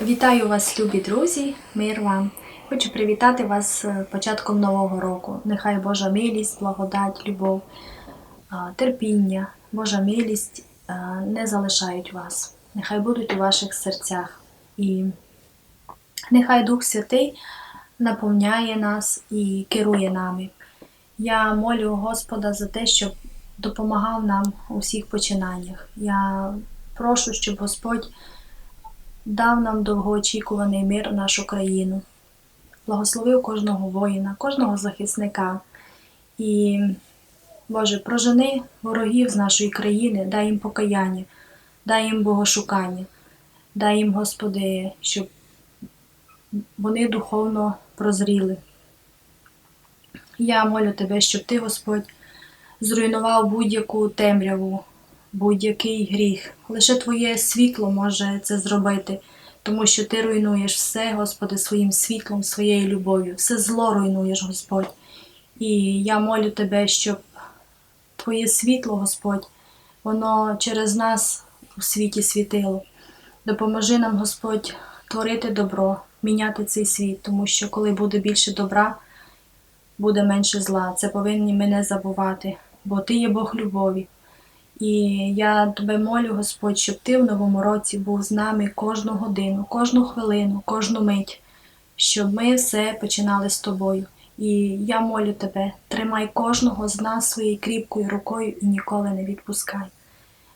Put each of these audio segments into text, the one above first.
Вітаю вас, любі друзі, мир вам. Хочу привітати вас початком нового року. Нехай Божа милість, благодать, любов, терпіння, Божа милість не залишають вас. Нехай будуть у ваших серцях. І нехай Дух Святий наповняє нас і керує нами. Я молю Господа за те, щоб допомагав нам у всіх починаннях. Я прошу, щоб Господь дав нам довгоочікуваний мир в нашу країну, благословив кожного воїна, кожного захисника. І, Боже, прожени ворогів з нашої країни, дай їм покаяння, дай їм богошукання, дай їм, Господи, щоб вони духовно прозріли. Я молю Тебе, щоб Ти, Господь, зруйнував будь-яку темряву, будь-який гріх. Лише Твоє світло може це зробити, тому що Ти руйнуєш все, Господи, своїм світлом, своєю любов'ю, все зло руйнуєш, Господь. І я молю Тебе, щоб Твоє світло, Господь, воно через нас у світі світило. Допоможи нам, Господь, творити добро, міняти цей світ, тому що коли буде більше добра, буде менше зла. Це повинні ми не забувати, бо Ти є Бог любові. І я тебе молю, Господь, щоб ти в новому році був з нами кожну годину, кожну хвилину, кожну мить, щоб ми все починали з тобою. І я молю тебе, тримай кожного з нас своєю кріпкою рукою і ніколи не відпускай.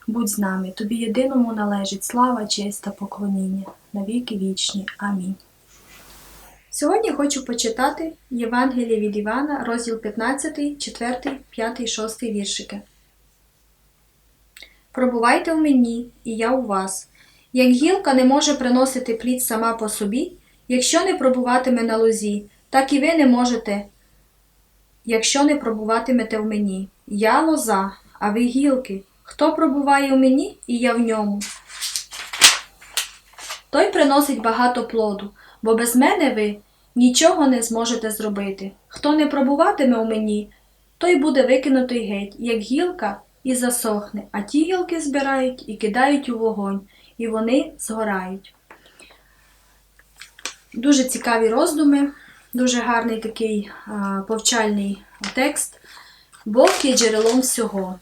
Будь з нами, тобі єдиному належить слава, честь та поклоніння на віки вічні. Амінь. Сьогодні хочу почитати Євангеліє від Івана, розділ 15, 4, 5, 6 віршики. Пробувайте в мені, і я у вас. Як гілка не може приносити плід сама по собі, якщо не пробуватиме на лозі, так і ви не можете, якщо не пробуватимете в мені. Я лоза, а ви гілки. Хто пробуває в мені, і я в ньому. Той приносить багато плоду, бо без мене ви нічого не зможете зробити. Хто не пробуватиме у мені, той буде викинутий геть, як гілка, і засохне, а ті гілки збирають і кидають у вогонь, і вони згорають. Дуже цікаві роздуми, дуже гарний такий а, повчальний текст. Бог є джерелом всього.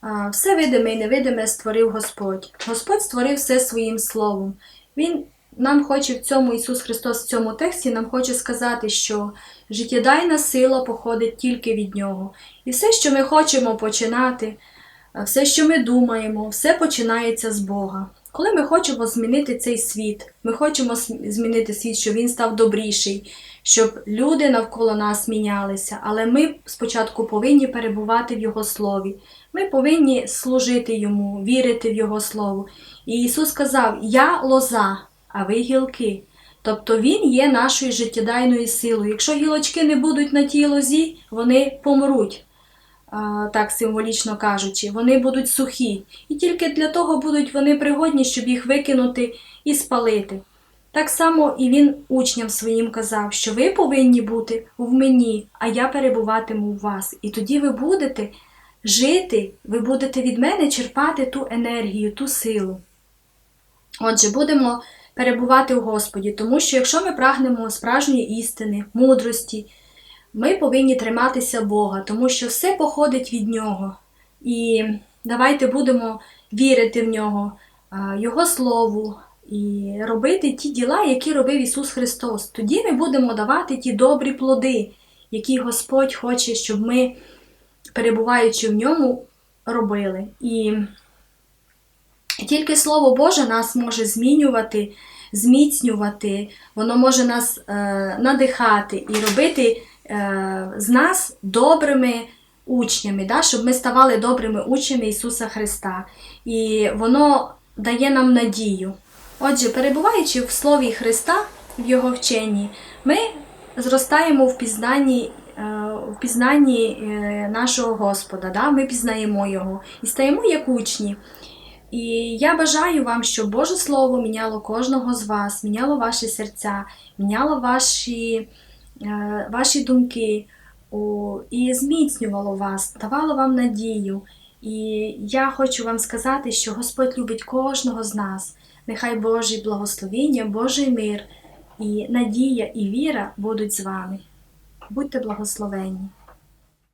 А, Все видиме і невидиме створив Господь. Господь створив все своїм словом. Він нам хоче в цьому Ісус Христос в цьому тексті нам хоче сказати, що життєдайна сила походить тільки від Нього. І все, що ми хочемо починати, все, що ми думаємо, все починається з Бога. Коли ми хочемо змінити цей світ, ми хочемо змінити світ, щоб він став добріший, щоб люди навколо нас мінялися, але ми спочатку повинні перебувати в Його слові. Ми повинні служити Йому, вірити в Його Слово. І Ісус сказав: Я лоза, а ви гілки. Тобто Він є нашою життєдайною силою. Якщо гілочки не будуть на тій лозі, вони помруть, так символічно кажучи, вони будуть сухі. І тільки для того будуть вони пригодні, щоб їх викинути і спалити. Так само і він учням своїм казав, що ви повинні бути в мені, а я перебуватиму в вас. І тоді ви будете жити, ви будете від мене черпати ту енергію, ту силу. Отже, будемо перебувати у Господі, тому що якщо ми прагнемо справжньої істини, мудрості, ми повинні триматися Бога, тому що все походить від Нього. І давайте будемо вірити в Нього, Його Слову і робити ті діла, які робив Ісус Христос. Тоді ми будемо давати ті добрі плоди, які Господь хоче, щоб ми, перебуваючи в ньому, робили. І тільки Слово Боже нас може змінювати, зміцнювати, воно може нас е, надихати і робити е, з нас добрими учнями, да? щоб ми ставали добрими учнями Ісуса Христа. І воно дає нам надію. Отже, перебуваючи в Слові Христа, в Його вченні, ми зростаємо в пізнанні. е, В пізнанні е, нашого Господа, да? ми пізнаємо Його і стаємо як учні. І я бажаю вам, щоб Боже Слово міняло кожного з вас, міняло ваші серця, міняло ваші, е, ваші думки і зміцнювало вас, давало вам надію. І я хочу вам сказати, що Господь любить кожного з нас. Нехай Божі благословіння, Божий мир і надія і віра будуть з вами. Будьте благословенні!